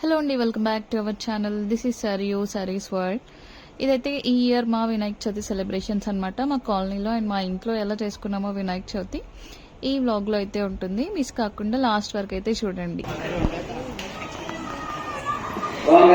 Hello అండి welcome back to our channel this is సరియో saris world ఇదైతే ఈ ఇయర్ మా వినాయక చవితి సెలబ్రేషన్స్ అన్నమాట మా కాలనీలో అండ్ మా ఇంట్లో ఎలా చేసుకున్నామో వినాయక చవితి ఈ వ్లాగ్లో అయితే ఉంటుంది మిస్ కాకుండా లాస్ట్ వరకు అయితే చూడండి ఓం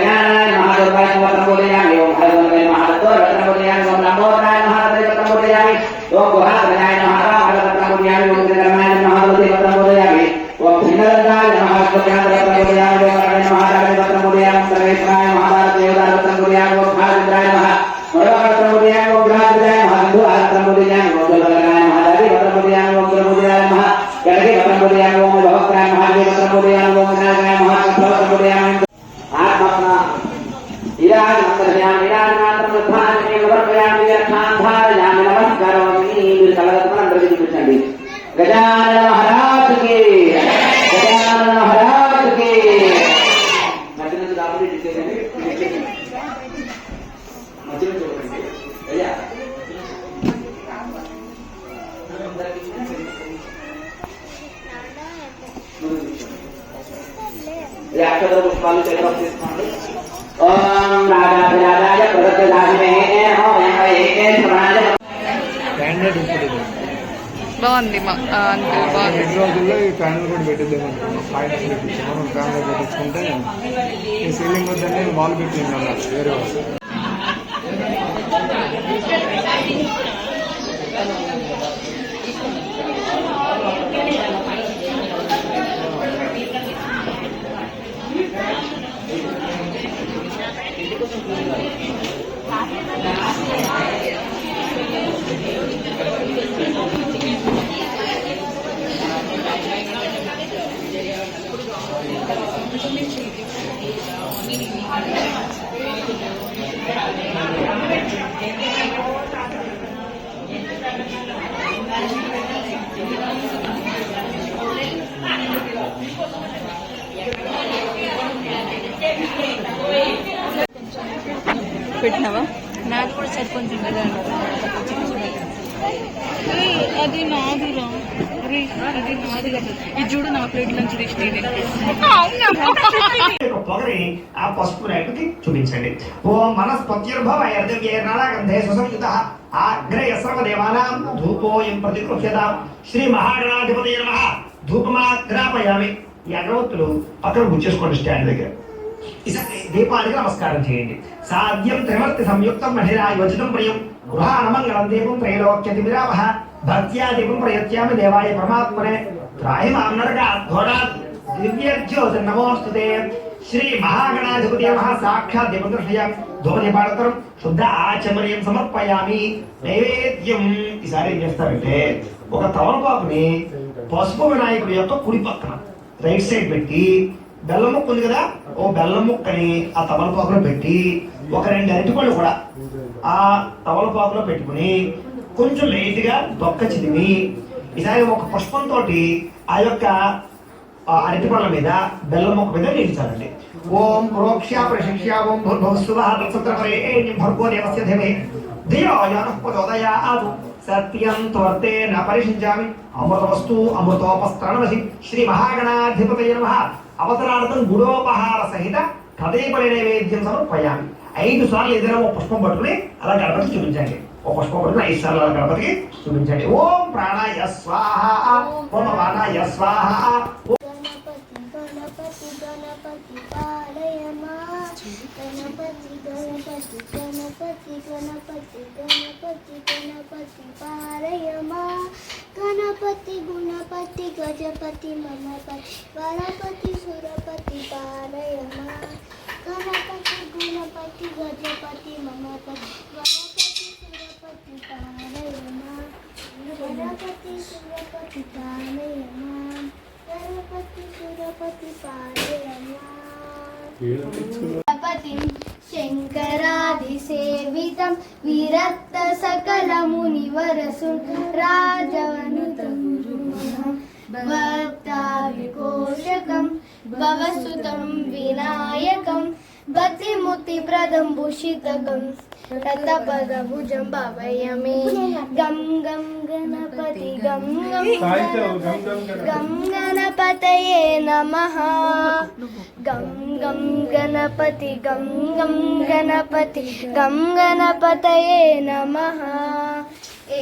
¡Gracias! పెట్టినావా నాకు కూడా సరిపోతుంది అది అది నాది కదా. ఇది చూడు నా ప్లేట్ నుంచి తీసి నేను. యొక్క పొగరి ఆ పసుపు రేఖకి చూపించండి. ఓం మనస్పత్యుర్భవ యర్దవ్యేర్నాళగంధే సుసంయుత ఆగ్రయ సర్వదేవానాం ధూపోయం ప్రతిగృహ్యత శ్రీ మహాగణాధిపతి నమ. ధూపమాగ్రాపయామి. ఈ అగరవత్తులు పక్కన గుచ్చేసుకోండి స్టాండ్ దగ్గర. దీపానికి నమస్కారం చేయండి. సాధ్యం త్రివర్తి సంయుక్తం మహిళా యోజితం ప్రియం. గృహానమంగళం దీపం త్రైలోక్యతి విరామః. భక్త్యా దీపం ప్రయత్యామి దేవాయ పరమాత్మనే. త్రాహి మాం నరకాత్ ఘోరాత్ దివ్యజ్యోతిర్నమోస్తుతే శ్రీ మహాగణాధిపతి నమః. సాక్షాత్ దీపం దర్శయామి. ధూమదీపానంతరం శుద్ధ ఆచమర్యం సమర్పయామి. నైవేద్యం. ఈసారి ఏం చేస్తారంటే ఒక తమలపాకుని పసుపు వినాయకుడి యొక్క కుడి పక్కన రైట్ సైడ్ పెట్టి బెల్లం ముక్క ఉంది కదా? ఓ బెల్లం ముక్కని ఆ తమలపాకులో పెట్టి ఒక రెండు అరటిపళ్ళు కూడా ఆ తమలపాకులో పెట్టుకుని కొంచెం లైట్ దొక్క చిదిమి ఈసారి ఒక పుష్పంతో ఆ యొక్క అరటిపళ్ళ మీద బెల్లం ముక్క మీద నిలిచాలండి. ఓం ప్రోక్ష్య ప్రశిక్ష్య ఓం భర్గో దేవస్య ధీమహి. ధియో సత్యం త్వర్తే న పరిషించామి అమృతవస్తు అమృతోపస్త్రణమసి. శ్రీ మహాగణాధిపతయ నమః. అవసరార్థం గుడోపహార సహిత కదీపడి నైవేద్యం సమర్పయామి. ఐదు సార్లు ఏదైనా ఒక పుష్పం పట్టుకుని అలా గణపతికి చూపించండి. ఒక పుష్పం పట్టుకుని ఐదు సార్లు అలా గణపతికి చూపించండి. ఓం ప్రాణాయ స్వాహ ఓం వానాయ స్వాహ గణపతి గణపతి గణపతి పాలయమా గణపతి గణపతి గణపతి గణపతి గణపతి పారయమా గణపతి గుణపతి గజపతి మనపతి వరపతి సురపతి పారయమా గణపతి గుణపతి గజపతి మనపతి వరపతి సురపతి పారయమా గణపతి సురపతి పారయమా గణపతి సురపతి పారయమా గణపతిం శంకరాదిసేవితం విరక్త సకల మునివరసు రాజవనుత. భక్తాభికోషకం భవసుతం వినాయకం భక్తిముక్తిప్రదం భూషితకం రథపదభుజం భవయమే గం గం గణపతి గం గం గం గణపతయే నమః. గం గం గణపతి గం గం గణపతి గం గణపతయే నమః. ఏ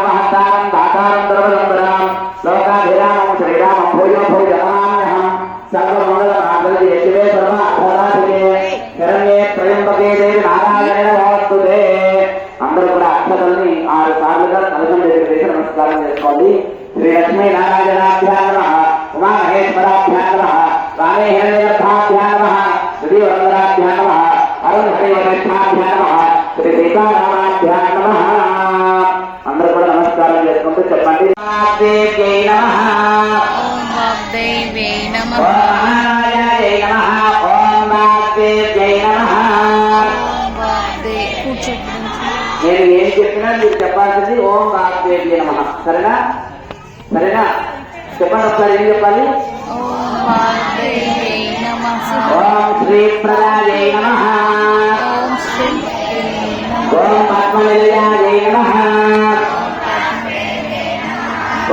నమ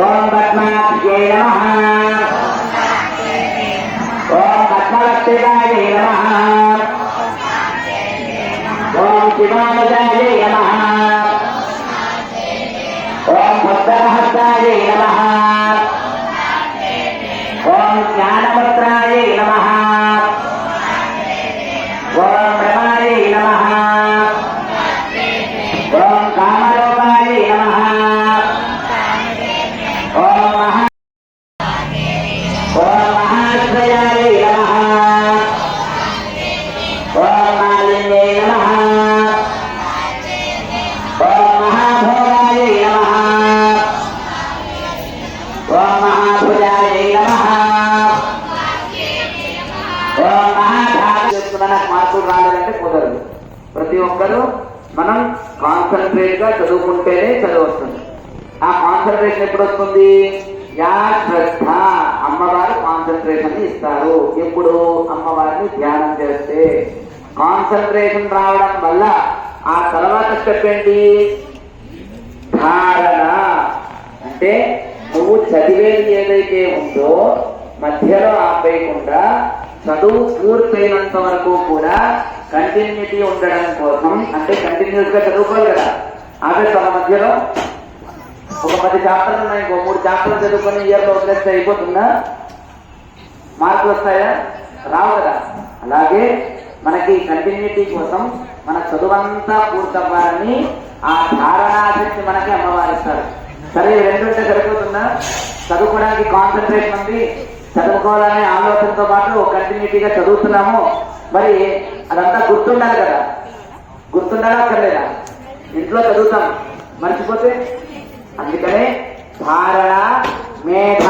ఓం పద్మాభ్యై నమ। ఓం పద్మలక్షితాయై నమ। ఓం శివానుజాయై నమ। ఓం భక్తరహస్తాయై నమ। ప్రతి ఒక్కరూ మనం కాన్సన్ట్రేట్గా చదువుకుంటేనే చదువు వస్తుంది. ఆ కాన్సన్ట్రేషన్ ఎప్పుడు వస్తుంది యా శ్రద్ధ. అమ్మవారు కాన్సన్ట్రేషన్ ఇస్తారు. ఎప్పుడు? అమ్మవారిని ధ్యానం చేస్తే. కాన్సన్ట్రేషన్ రావడం వల్ల ఆ తర్వాత స్టెప్ ఏంటి? ధారణ. అంటే నువ్వు చదివేది ఏదైతే ఉందో మధ్యలో ఆపేయకుండా చదువు పూర్తయినంత వరకు కూడా కంటిన్యూటీ ఉండడం కోసం అంటే కంటిన్యూస్గా చదువుకోవాలి కదా. ఆపేస్తావా మధ్యలో ఒక పది చాప్టర్లు ఉన్నాయి ఇంకో మూడు చాప్టర్లు చదువుకొని ఇయర్లో వదిలేస్తే అయిపోతుందా? మార్కులు వస్తాయా? రావు కదా. అలాగే మనకి కంటిన్యూటీ కోసం మన చదువంతా పూర్తవ్వాలని ఆ ధారణాశక్తి మనకి అమ్మవారిస్తారు సరే రెండుంటే సరిపోతుందా? చదువుకోవడానికి కాన్సన్ట్రేషన్ ఉంది చదువుకోవాలనే ఆలోచనతో పాటు కంటిన్యూటీగా చదువుతున్నాము. మరి అదంతా గుర్తుండాలి కదా. గుర్తుండాలా అక్కర్లేదా? ఇంట్లో చదువుతాం. మర్చిపోతే? అందుకనే ధారణ మేధ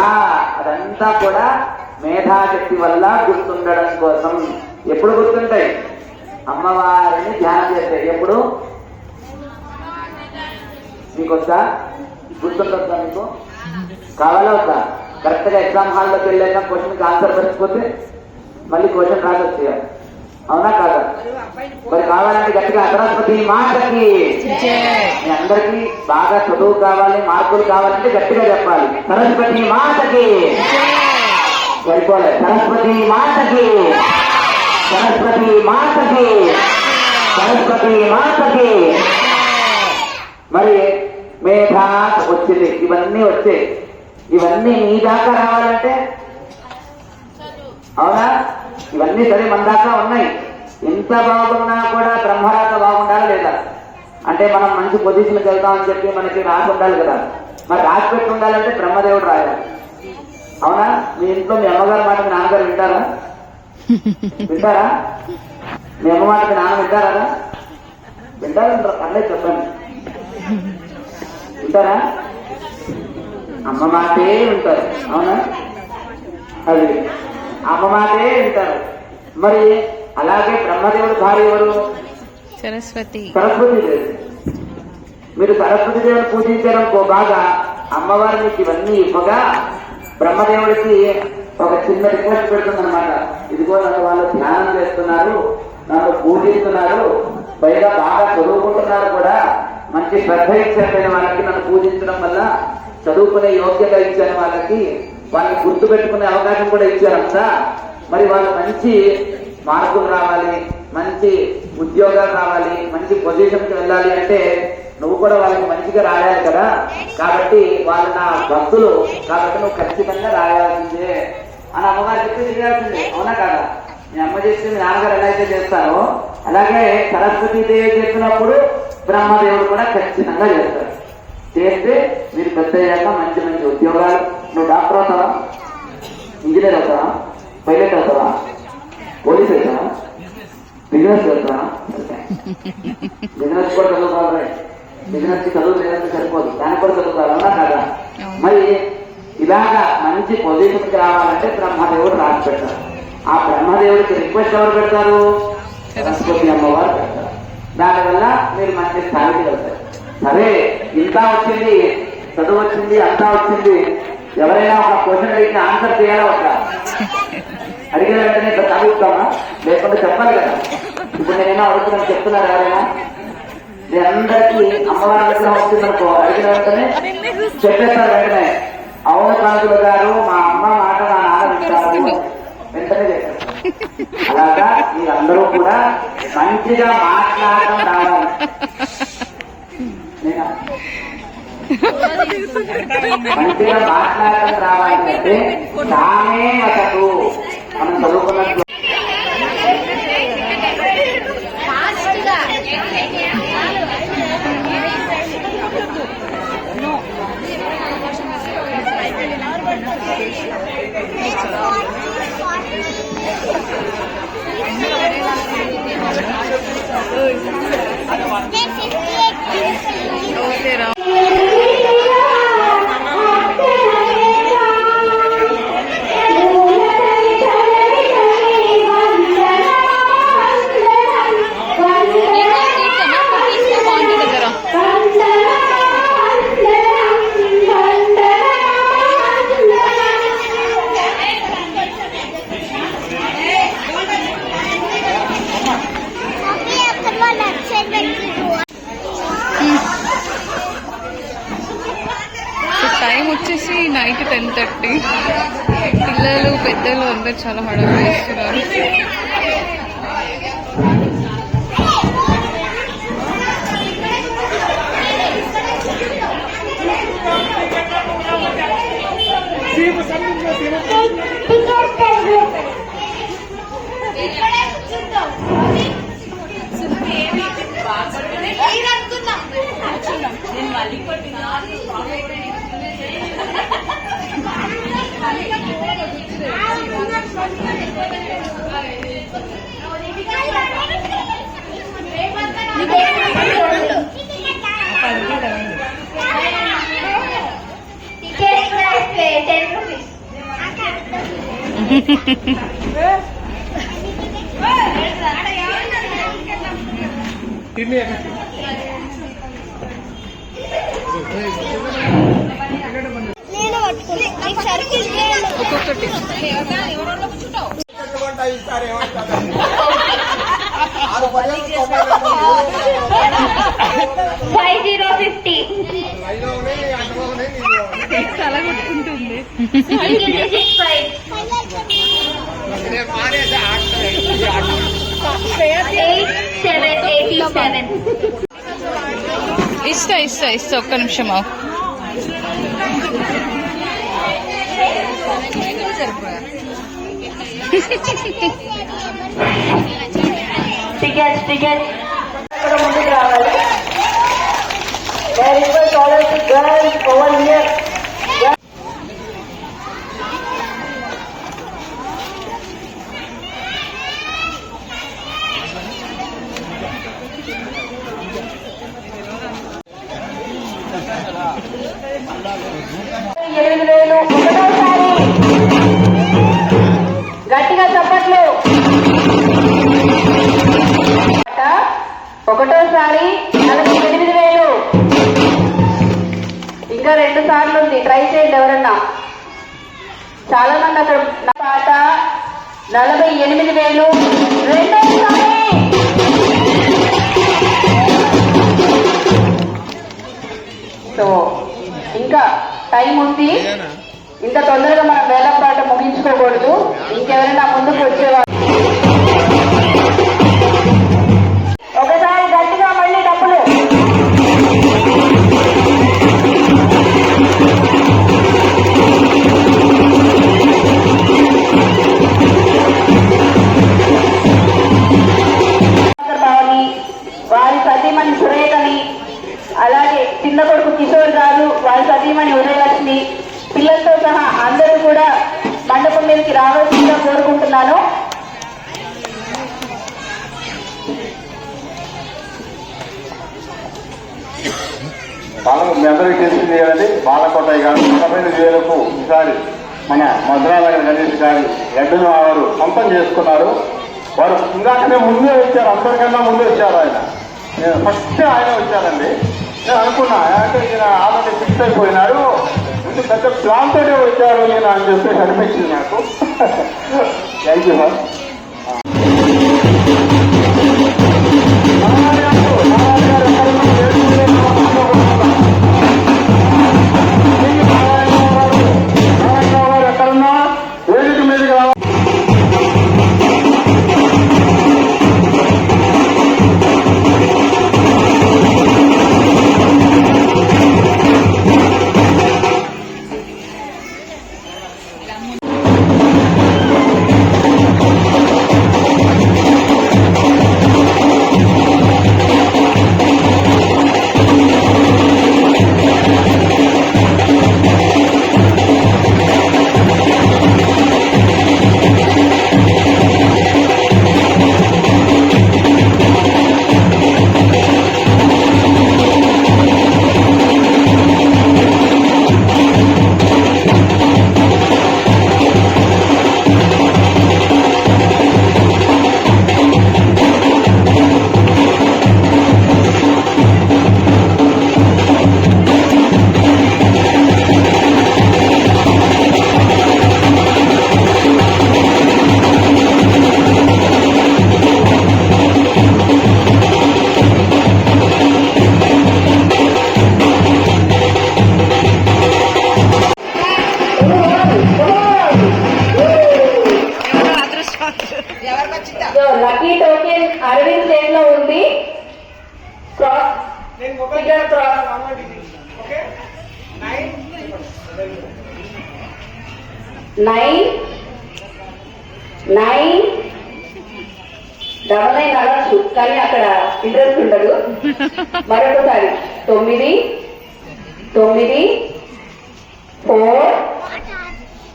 అదంతా కూడా మేధాశక్తి వల్ల గుర్తుండడం కోసం. ఎప్పుడు గుర్తుంటాయి? అమ్మవారిని ధ్యానం చేస్తే ఎప్పుడు? మీకు వద్దా గుర్తుంటుందా మీకు? కావాలా వద్దా? కరెక్ట్గా ఎగ్జామ్ హాల్లోకి వెళ్ళాక క్వశ్చన్కి ఆన్సర్ మర్చిపోతే మళ్ళీ క్వశ్చన్ రాకొచ్చాయా అవునా కాదా? మరి కావాలంటే గట్టిగా సరస్వతి మాటకి. మీ అందరికి బాగా చదువు కావాలి మార్కులు కావాలంటే గట్టిగా చెప్పాలి. సరస్వతి మాటకి. సరిపోలే. సరస్వతి మాటకి. సరస్వతి మాటకి. సరస్వతి మాటకి. మరి మేధ వచ్చింది. ఇవన్నీ వచ్చాయి. ఇవన్నీ నీ దాకా రావాలంటే? అవునా? ఇవన్నీ సరే మన దాకా ఉన్నాయి. ఎంత బాగున్నా కూడా బ్రహ్మరాత బాగుండాలి లేదా? అంటే మనం మంచి పొజిషన్కి వెళ్తామని చెప్పి మనకి రాసి ఉండాలి కదా. మరి రాసి పెట్టి ఉండాలంటే బ్రహ్మదేవుడు రాయాలి. అవునా? మీ ఇంట్లో మీ అమ్మగారి మాట మీ నాన్నగారు వింటారా? వింటారా? మీ అమ్మ మాట మీ నాన్న వింటారా? వింటారా? అన్నీ చెప్పండి. వింటారా? అమ్మ మాటే వింటారు. అవునా? అది అమ్మ మాటే వింటారు మరి అలాగే బ్రహ్మదేవుడు భార్య ఎవరు? సరస్వతి. సరస్వతి మీరు సరస్వతి దేవిని పూజించడం కో బాగా అమ్మవారు మీకు ఇవన్నీ ఇవ్వగా బ్రహ్మదేవుడికి ఒక చిన్న రిక్వెస్ట్ పెడుతుందన్నమాట. ఇదిగో నన్ను వాళ్ళు ధ్యానం చేస్తున్నారు నన్ను పూజిస్తున్నారు పైగా బాగా చదువుకుంటున్నారు కూడా. మంచి శ్రద్ధ ఇచ్చారైన వాళ్ళకి నన్ను పూజించడం వల్ల చదువుకునే యోగ్యత ఇచ్చాను వాళ్ళకి వాళ్ళని గుర్తు పెట్టుకునే అవకాశం కూడా ఇచ్చారంతా మరి వాళ్ళు మంచి మార్కులు రావాలి మంచి ఉద్యోగాలు రావాలి మంచి పొజిషన్కి వెళ్ళాలి అంటే నువ్వు కూడా వాళ్ళకి మంచిగా రాయాలి కదా. కాబట్టి వాళ్ళు నా భక్తులు కాబట్టి నువ్వు ఖచ్చితంగా రాయాల్సిందే అని అమ్మగారు చెప్పి చేయాల్సిందే అవునా కదా? మీ అమ్మ చేస్తే మీ నాన్నగారు ఎలా అయితే చేస్తారో అలాగే సరస్వతీదేవి చెప్పినప్పుడు బ్రహ్మదేవుడు కూడా ఖచ్చితంగా చేస్తారు. చేస్తే మీరు పెద్ద అయ్యాక మంచి మంచి ఉద్యోగాలు. నువ్వు డాక్టర్ అవుతావా? ఇంజనీర్ అవుతావా? పైలట్ అవుతావా? పోలీస్ అవుతావా? బిజినెస్ అవుతావా బిజినెస్ కూడా చదువుకోవాలి బిజినెస్కి చదువు లేదంటే సరిపోదు. దానికి కూడా చదువుకోవాలి? అవునా కదా? మరి ఇలాగా మంచి పొజిషన్కి రావాలంటే బ్రహ్మదేవుడు రాసి పెడతారు ఆ బ్రహ్మదేవుడికి రిక్వెస్ట్ ఎవరు పెడతారు? సరస్వతి అమ్మవారు పెడతారు. దానివల్ల మీరు మంచి స్థాయికి వెళ్తారు. సరే ఇంత వచ్చింది చదువు వచ్చింది అంతా వచ్చింది. ఎవరైనా ఒక క్వశ్చన్ అడిగితే ఆన్సర్ చేయాలా ఒక అడిగిన వెంటనే ఇక్కడ చదువుతామా లేకుంటే చెప్పాలి కదా. ఇప్పుడు నేనేమో అడుగుతున్నాను చెప్తున్నారు ఎవరైనా? మీ అందరికీ అమ్మవారి విగ్రహం వచ్చిందనుకో అడిగిన వెంటనే చెప్పేస్తారు వెంటనే. అవును కాంతులు గారు మా అమ్మ మాట నా నాన్న వింటారు. వెంటనే చెప్పారు అలాగా మీరందరూ కూడా మంచిగా మాట్లాడడం రావాలి. మంచిగా మాట్లాడడం రావాలంటే తానే అసలు మనం చదువుకున్నట్లు పెద్దలు అందరు చాలా హడావిడి చేస్తున్నారు టెన్ రూపీస్ నేను పట్టుకుని నీకు సర్కిల్ ఒక్కొక్కటి ఫైవ్ జీరో ఫిఫ్టీ చాలా కొట్టుకుంటుంది ఇస్తా ఇస్తా ఇస్తా ఒక్క నిమిషం ఆగు. టికెట్స్ టికెట్స్ ఇక్కడ ముందుకు రావాలి There is a scholarship girl over here. ఎనిమిది వేలు ఒకటోసారి ఒకటోసారి నలభై ఎనిమిది వేలు. ఇంకా రెండు సార్లు ఉంది. ట్రై చేయండి ఎవరన్నా. చాలా మంది అక్కడ పాట నలభై ఎనిమిది వేలు. రెండోసారి. సో ఇంకా టైం ఉంది. ఇంత తొందరగా మనం వేలం పాట ముగించుకోకూడదు. ఇంకెవరైనా ముందుకు వచ్చేవారు. వచ్చారు అందరికన్నా ముందు వచ్చారు ఆయన. నేను ఫస్ట్ ఆయన వచ్చారండి నేను అనుకున్నా అంటే ఈయన ఆల్రెడీ ఫిక్స్ అయిపోయినాడు ముందు పెద్ద ప్లాన్ తోనే వచ్చారు ఈయన అని చెప్పి అనిపించింది నాకు. థ్యాంక్ యూ సార్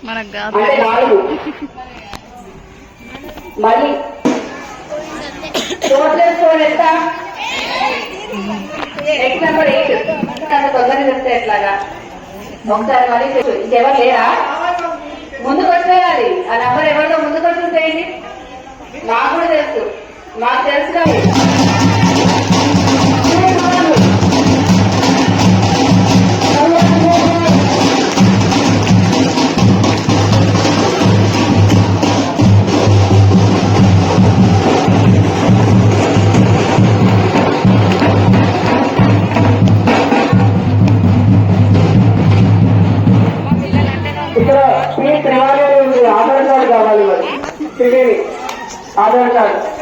మనకు కాదు. అంటే టోటల్ స్కోర్ ఎంత? నెంబర్ ఎయిట్ తొందరగా చెప్తే ఎట్లాగా? ఒకసారి మళ్ళీ ఇంకెవరు లేరా? ముందుకు వచ్చేయాలి. ఆ నెంబర్ ఎవరిదో ముందుకు వచ్చి చేయండి నాకు కూడా తెలుసు. మాకు తెలుసు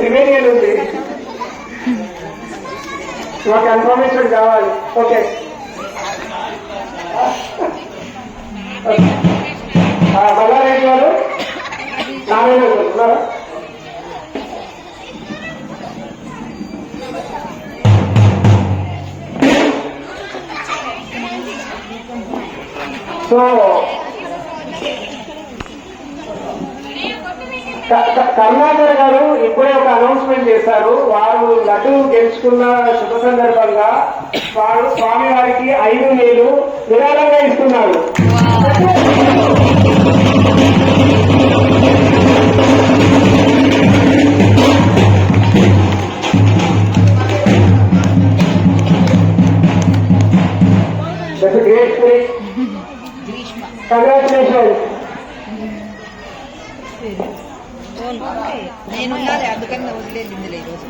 కార్డు ఉంది. మాకు ఇన్ఫర్మేషన్ కావాలి. ఓకే. బల్లారెడ్డి గారు నారాయణ గారు ఉన్నారా? సో కరుణాకర్ గారు ఇప్పుడే ఒక అనౌన్స్మెంట్ చేశారు. వారు లడ్డు గెలుచుకున్న శుభ సందర్భంగా వారు స్వామి వారికి ఐదు వేలు విరాళంగా ఇస్తున్నారు. గ్రేట్ నేను అందుకని వదిలేదు ఈరోజు.